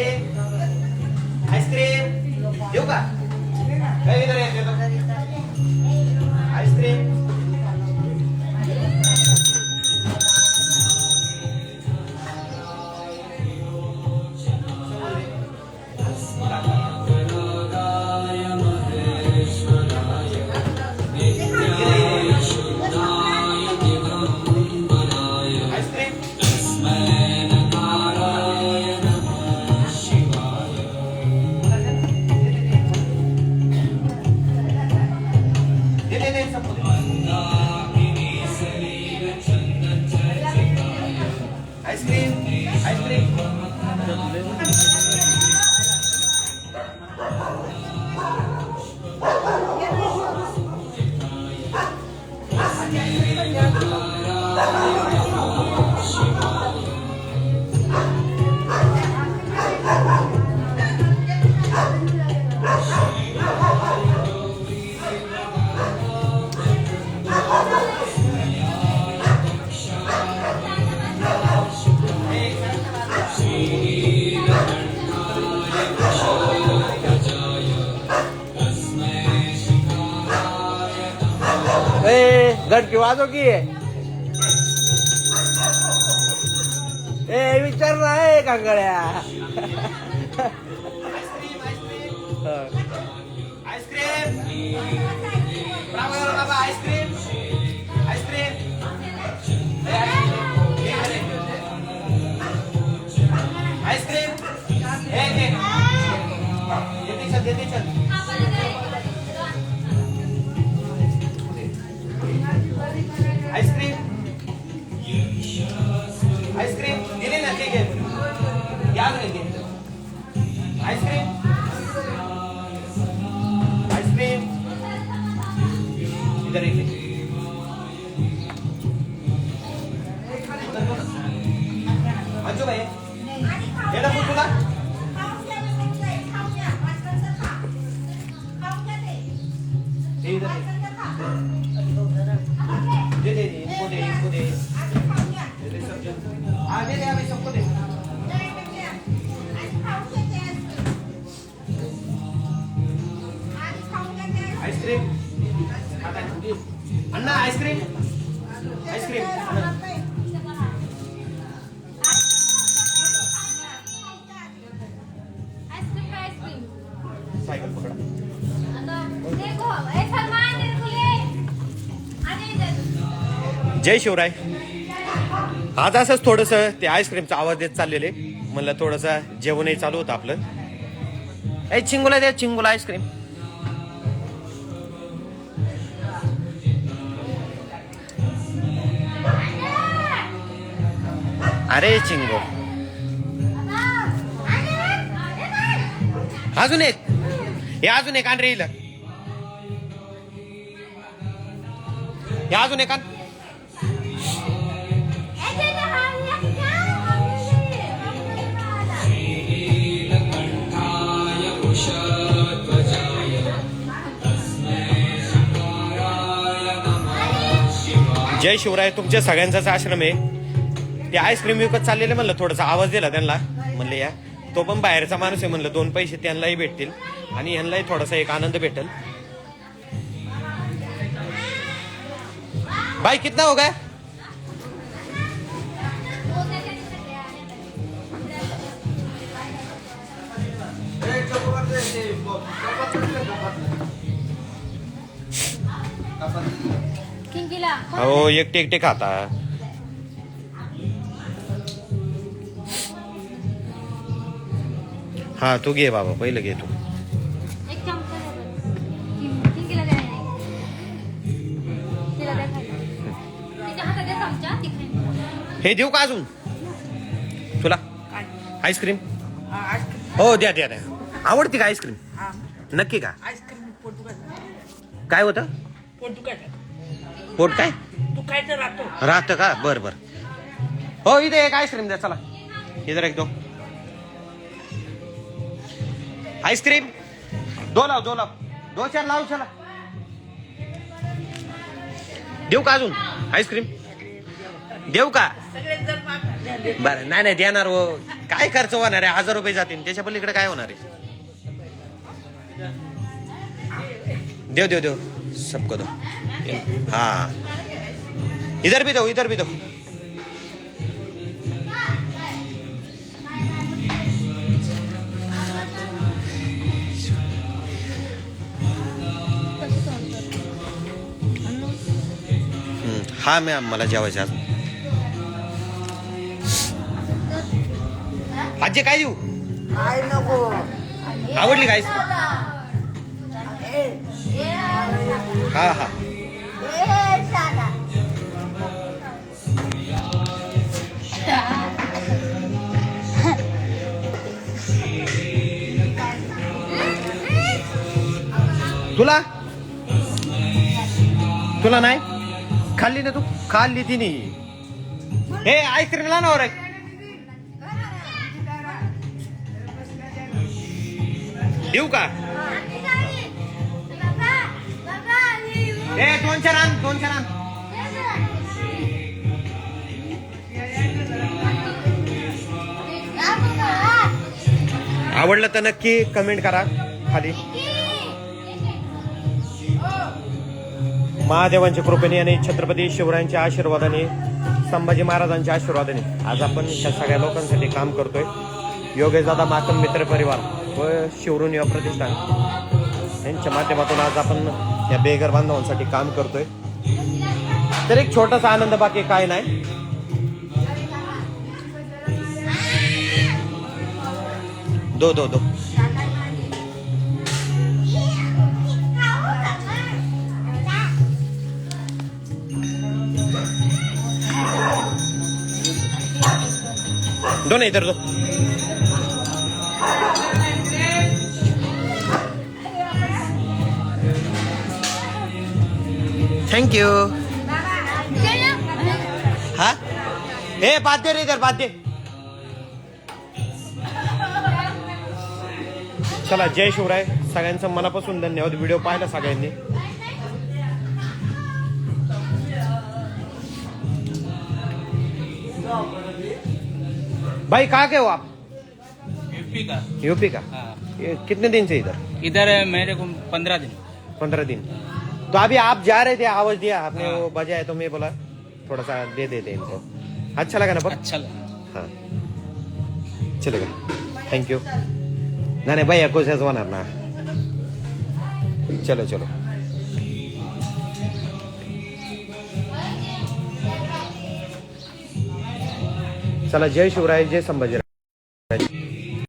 Ice cream ice cream. देऊ का? काय ए घंटी की ए विचार नाही ए कांगड्या ice cream ice cream ice cream ice cream ice cream cycle पकडा. जय शिवराय. आज असंच थोडस ते आईस्क्रीमचा आवाज देत चाललेले. म्हणलं थोडस जेवणही चालू होतं आपलं. ए चिंगुला द्या चिंगुला आईस्क्रीम अरे चिंगो. अजून एक. हे अजून एक आण रे हिला. हे अजून एक आण. जय शिवराय तुमच्या सगळ्यांचाच आश्रम आहे. ते आईस्क्रीम विकत चाललेले म्हणलं थोडासा आवाज दिला त्यांना. म्हणलं या. तो पण बाहेरचा माणूस आहे म्हणलं दोन पैसे त्यांनाही भेटतील आणि यांनाही थोडासा एक आनंद भेटेल. भाई कितना हो गया? हो एकटे एकटे खाता. हा तू घे बाबा पहिलं घे तू. हे देऊ का अजून? तुला? आईस्क्रीम? हो द्या द्या द्या. आवडती का आईस्क्रीम? नक्की का? काय होतं? पोर्तुगाल पोट काय तू काय? तर राहतो. राहतं का? बर बर. हो इथे एक आईस्क्रीम द्या चला. इधर एक दो. आईस्क्रीम? दो लाव दो लाव. दो चार लाव चला. देऊ का अजून? आईस्क्रीम? देऊ का? बरं नाही नाही देणार हो. काय खर्च होणार आहे? हजार रुपये जातील. त्याच्या पलीकडे काय होणार आहे? देव देव देव सबको दो. हाँ. इधर भी दो इधर भी दो. हा मॅम मला जेवायचं आज आजी काय देऊ? काय नको. आवडली काय? हा हा. तुला? तुला नाही? खाल्ली ना तू? खाल्ली तिने हे आईस्क्रीम ला ना रे देऊ का? ए दोन चार आण दोन चार आण आवडलं तर नक्की कमेंट करा खाली. महादेवांच्या कृपेने आणि छत्रपती शिवरायांच्या आशीर्वादाने संभाजी महाराजांच्या आशीर्वादाने आज आपण ह्या सगळ्या लोकांसाठी काम करतोय. योगेश दादा माकन मित्र परिवार व शिवरून युवा प्रतिष्ठान यांच्या माध्यमातून आज आपण या बेघर बांधवांसाठी काम करतोय. तर एक छोटासा आनंद बाकी काय नाही. दो दो दो. दोन ना इधर दो थँक्यू हा ए पाते रे इधर पाते चला जय शिवराय. सगळ्यांचं मनापासून धन्यवाद. व्हिडिओ पाहिला सगळ्यांनी. भाई कहाँ के हो आप? यूपी का। यूपी का? हाँ। ये कितने दिन से इधर? इधर मेरे को पंद्रह दिन। पंद्रह दिन। तो अभी आप जा रहे थे आवाज़ दिया आपने हाँ। वो बजाया तो मैं बोला थोड़ा सा दे देते इनको। अच्छा लगा ना बघ अच्छा लगा। हाँ। चलेगा थँक्यू नाही नाही भैया कोशाच होणार ना। चलो चलो। चला जय शिवराय जय संभाजीराव.